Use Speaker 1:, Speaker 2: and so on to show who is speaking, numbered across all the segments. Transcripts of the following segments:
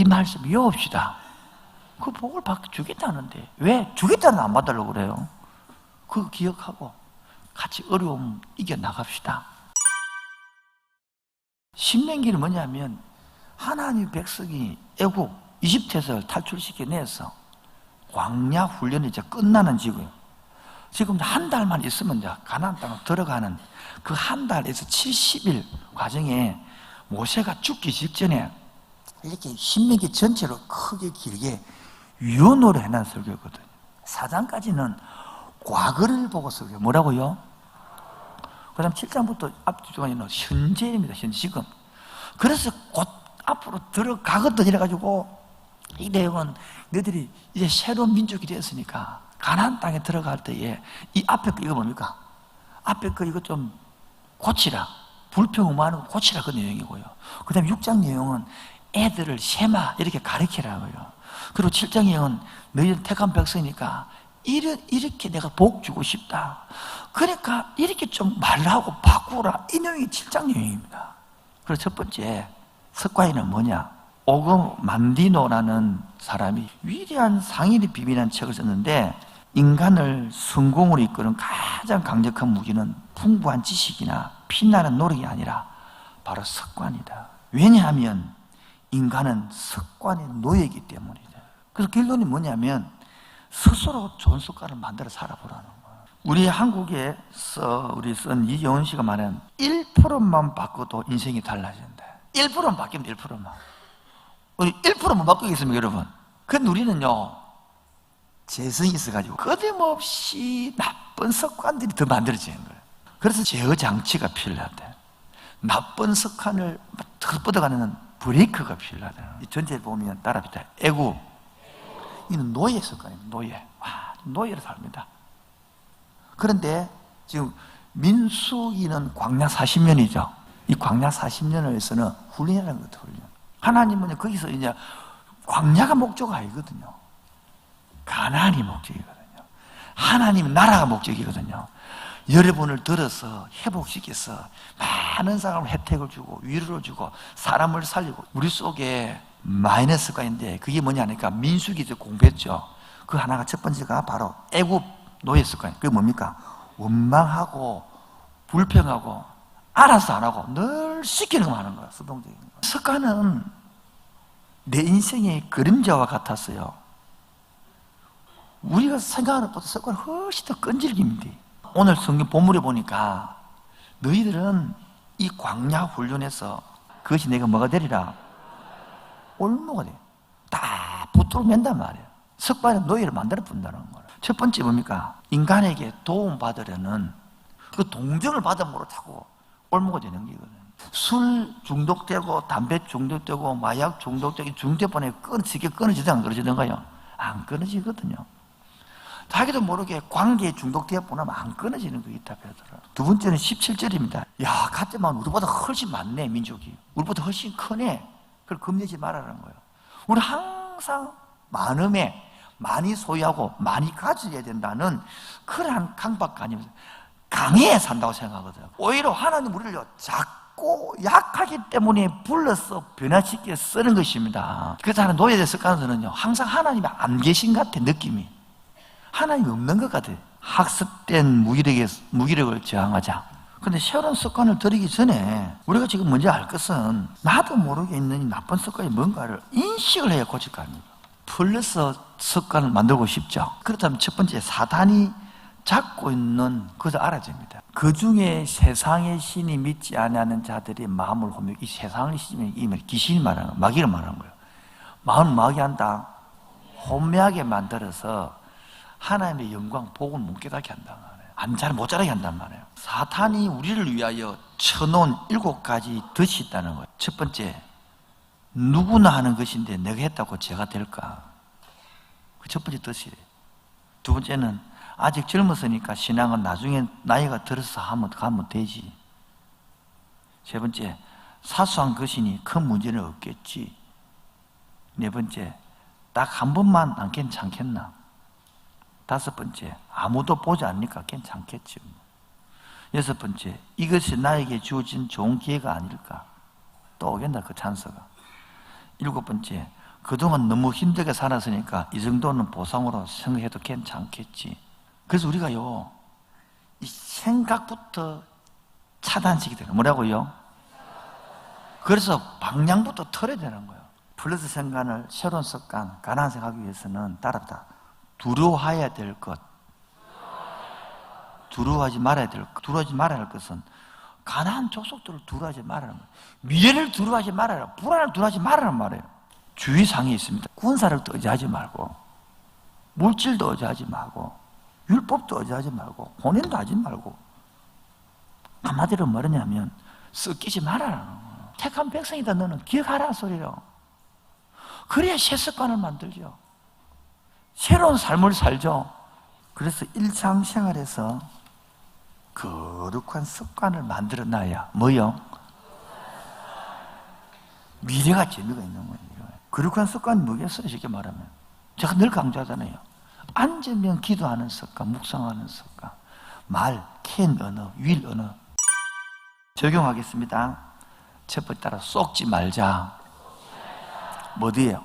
Speaker 1: 이 말씀 외웁시다. 그 복을 받 주겠다는데 왜 주겠다는 안 받으려고 그래요? 그거 기억하고 같이 어려움 이겨 나갑시다. 신명기는 뭐냐면 하나님 백성이 애국 이집트에서 탈출시켜내서 광야 훈련이 이제 끝나는 지금 지금 한 달만 있으면 이제 가나안 땅으로 들어가는 그 한 달에서 70일 과정에 모세가 죽기 직전에 이렇게 신명기 전체로 크게 길게 유언으로 해놓은 설교거든요. 사장까지는 과거를 보고 설교. 뭐라고요? 그 다음 7장부터 앞주간에는 현재입니다. 현재 지금. 그래서 곧 앞으로 들어가거든 이래가지고 이 내용은 너희들이 이제 새로운 민족이 되었으니까 가나안 땅에 들어갈 때에 이 앞에 거 이거 뭡니까? 앞에 거 이거 좀 고치라. 불평 많은 거 고치라 그 내용이고요. 그 다음에 6장 내용은 애들을 세마 이렇게 가르치라고요. 그리고 7장 내용은 너희는 택한 백성이니까 이렇게 내가 복 주고 싶다. 그러니까 이렇게 좀 말하고 바꾸라. 이 내용이 7장 내용입니다. 그래서 첫 번째 석과에는 뭐냐? 오금 만디노라는 사람이 위대한 상인이 비비는 책을 썼는데 인간을 성공으로 이끄는 가장 강력한 무기는 풍부한 지식이나 빛나는 노력이 아니라 바로 습관이다. 왜냐하면 인간은 습관의 노예이기 때문이다. 그래서 결론이 뭐냐면 스스로 좋은 습관을 만들어 살아보라는 거야. 우리 한국에서 우리 쓴 이영훈 씨가 말하는 1%만 바꿔도 인생이 달라진다. 1%만 바뀌면 1%만. 우리 1%만 바꾸겠습니까, 여러분? 근데 우리는요, 재성이 있어가지고 거침없이 나쁜 습관들이 더 만들어지는 거예요. 그래서 제어 장치가 필요하다. 나쁜 습관을 더 뻗어가는 브레이크가 필요하다. 이 전체를 보면 따라붙어. 애구. 이는 노예 습관입니다. 노예. 와, 노예로 삽니다. 그런데 지금 민수기는 광야 40년이죠. 이 광야 40년을 위해서는 훈련이라는 것도 훈련. 하나님은 거기서 이제 광야가 목적 아니거든요. 가난이 목적이거든요. 하나님 나라가 목적이거든요. 여러분을 들어서 회복시켜서 많은 사람을 혜택을 주고 위로를 주고 사람을 살리고 우리 속에 마이너스가 있는데 그게 뭐냐 하니까 민수기에서 공부했죠. 그 하나가 첫 번째가 바로 애굽 노예 습관. 그게 뭡니까? 원망하고 불평하고 알아서 안 하고 늘 시키는 것만 하는 거야. 수동적인 거. 습관은 내 인생의 그림자와 같았어요. 우리가 생각하는 것보다 습관은 훨씬 더 끈질깁니다. 오늘 성경 본문에 보니까 너희들은 이 광야 훈련에서 그것이 내가 뭐가 되리라? 올무가 돼. 다 붙들어 맨단 말이에요. 습관은 노예를 만들어 본다는 거예요. 첫 번째 뭡니까? 인간에게 도움 받으려는 그 동정을 받음으로 자꾸 올무가 되는 거거든요. 술 중독되고 담배 중독되고 마약 중독되고 중대본에 끊어지게 끊어지든 안 끊어지든가요? 안 끊어지거든요. 자기도 모르게 관계에 중독되어 보면 안 끊어지는 거 있다 그러더라. 두 번째는 17절입니다. 야, 같지만 우리보다 훨씬 많네, 민족이. 우리보다 훨씬 크네. 그걸 겁내지 말라는 거예요. 우리 항상 많음에 많이 소유하고 많이 가져야 된다는 그러한 아니면 강해야 산다고 생각하거든요. 오히려 하나님 우리를 작고 약하기 때문에 불러서 변화시켜 쓰는 것입니다. 그래서 하는 노예의 습관에서는요, 항상 하나님이 안 계신 것 같아, 느낌이. 하나님이 없는 것 같아요. 학습된 무기력에, 무기력을 저항하자. 근데 새로운 습관을 들이기 전에 우리가 지금 먼저 알 것은 나도 모르게 있는 이 나쁜 습관이 뭔가를 인식을 해야 고칠 거 아닙니까? 플러스 습관을 만들고 싶죠. 그렇다면 첫 번째 사단이 잡고 있는 그것을 알아야 됩니다. 그 중에 세상의 신이 믿지 않는 자들의 마음을 보면 이 세상의 신이 이면 귀신이 말하는 거예요. 마귀를 말하는 거예요. 마음을 마귀한다. 혼미하게 만들어서 하나님의 영광, 복을 못 깨닫게 한단 말이에요. 안 잘, 못 자라게 한단 말이에요. 사탄이 우리를 위하여 쳐놓은 일곱 가지 덫이 있다는 거예요. 첫 번째, 누구나 하는 것인데 내가 했다고 죄가 될까? 그 첫 번째 덫이에요. 두 번째는 아직 젊었으니까 신앙은 나중에 나이가 들어서 하면, 가면 되지. 세 번째, 사소한 것이니 큰 문제는 없겠지. 네 번째, 딱 한 번만 안 괜찮겠나? 다섯 번째, 아무도 보지 않으니까 괜찮겠지. 여섯 번째, 이것이 나에게 주어진 좋은 기회가 아닐까? 또 오겠다, 그 찬스가. 일곱 번째, 그동안 너무 힘들게 살았으니까 이 정도는 보상으로 생각해도 괜찮겠지. 그래서 우리가요, 이 생각부터 차단시켜야 되는 뭐라고요? 그래서 방향부터 털어야 되는 거예요. 플러스 생각을 새로운 습관, 가난한 생각하기 위해서는 따랐다. 두려워해야 될 것. 두려워하지 말아야 될 것. 두려워하지 말아야 할 것은 가난한 족속들을 두려워하지 말아라. 미래를 두려워하지 말아라. 불안을 두려워하지 말아라 말이에요. 주의사항이 있습니다. 군사를 또 의지하지 말고, 물질도 의지하지 말고, 율법도 의지하지 말고, 혼인도 하지 말고, 한마디로 뭐냐면, 섞이지 말아라. 택한 백성이다 너는 기억하라 소리요. 그래야 새 습관을 만들죠. 새로운 삶을 살죠. 그래서 일상생활에서 거룩한 습관을 만들어 놔야 뭐요? 미래가 재미가 있는 거예요. 거룩한 습관이 뭐겠어요? 쉽게 말하면. 제가 늘 강조하잖아요. 앉으면 기도하는 습관, 묵상하는 습관, 말, 캔 언어, 윌 언어. 적용하겠습니다. 첫 번째 따라 쏙지 말자. 뭐디에요?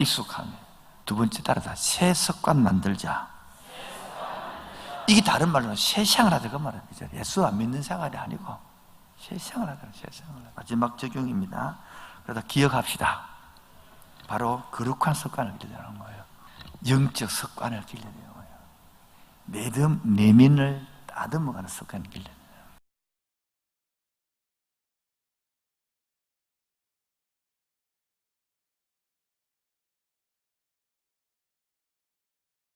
Speaker 1: 익숙함에. 두 번째 따라서 새 습관 만들자. 이게 다른 말로는 새 생활하다 그 말입니다. 예수 안 믿는 생활이 아니고 새 생활하다 새 생활. 마지막 적용입니다. 그러다 기억합시다. 바로 거룩한 습관을 길러는 거예요. 영적 습관을 길러야 되는 거예요. 내듬 내민을 다듬어가는 습관을 길러야 돼요.